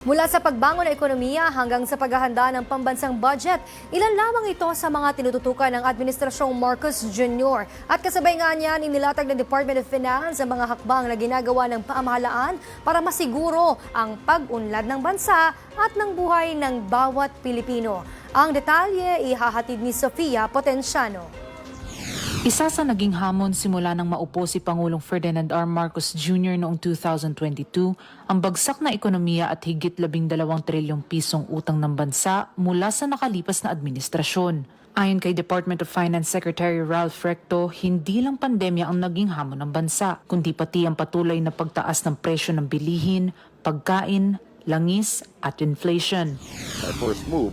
Mula sa pagbangon ng ekonomiya hanggang sa paghahanda ng pambansang budget, ilan lamang ito sa mga tinututukan ng Administrasyong Marcos Jr. At kasabay nga niya inilatag ng Department of Finance ang mga hakbang na ginagawa ng pamahalaan para masiguro ang pag-unlad ng bansa at ng buhay ng bawat Pilipino. Ang detalye ihahatid ni Sofia Potenciano. Isa sa naging hamon simula nang maupo si Pangulong Ferdinand R. Marcos Jr. noong 2022 ang bagsak na ekonomiya at higit 12 trilyong pisong utang ng bansa mula sa nakalipas na administrasyon. Ayon kay Department of Finance Secretary Ralph Recto, hindi lang pandemya ang naging hamon ng bansa, kundi pati ang patuloy na pagtaas ng presyo ng bilihin, pagkain, langis at inflation. Our first move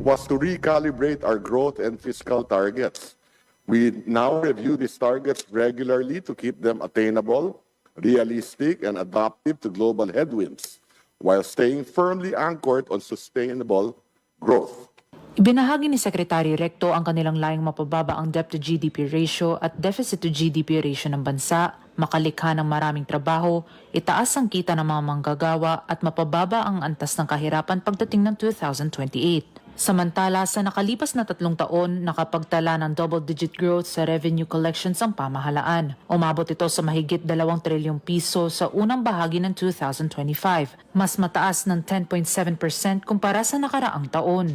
was to recalibrate our growth and fiscal targets. We now review these targets regularly to keep them attainable, realistic, and adaptive to global headwinds, while staying firmly anchored on sustainable growth. Ibinahagi ni Secretary Recto ang kanilang layong mapababa ang debt to GDP ratio at deficit to GDP ratio ng bansa, makalikha ng maraming trabaho, itaas ang kita ng mga manggagawa at mapababa ang antas ng kahirapan pagdating ng 2028. Samantala, sa nakalipas na tatlong taon, nakapagtala ng double-digit growth sa revenue collections ang pamahalaan. Umabot ito sa mahigit 2 trilyong piso sa unang bahagi ng 2025, mas mataas ng 10.7% kumpara sa nakaraang taon.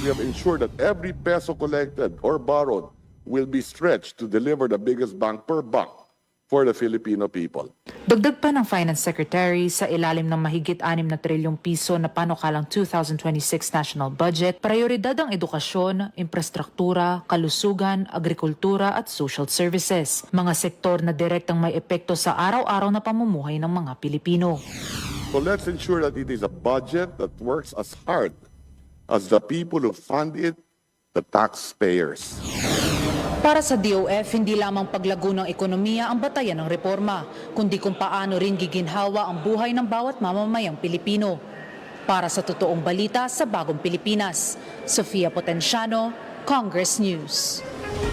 We have ensured that every peso collected or borrowed will be stretched to deliver the biggest bang per buck for the Filipino people. Dagdag pa ng Finance Secretary sa ilalim ng mahigit 6 na trilyong piso na panukalang 2026 national budget, prioridad ang edukasyon, infrastruktura, kalusugan, agrikultura at social services, mga sektor na direktang may epekto sa araw-araw na pamumuhay ng mga Pilipino. So let's ensure that it is a budget that works as hard as the people who fund it, the taxpayers. Para sa DOF, hindi lamang paglago ng ekonomiya ang batayan ng reforma, kundi kung paano rin giginhawa ang buhay ng bawat mamamayang Pilipino. Para sa totoong balita sa Bagong Pilipinas, Sofia Potenciano, Congress News.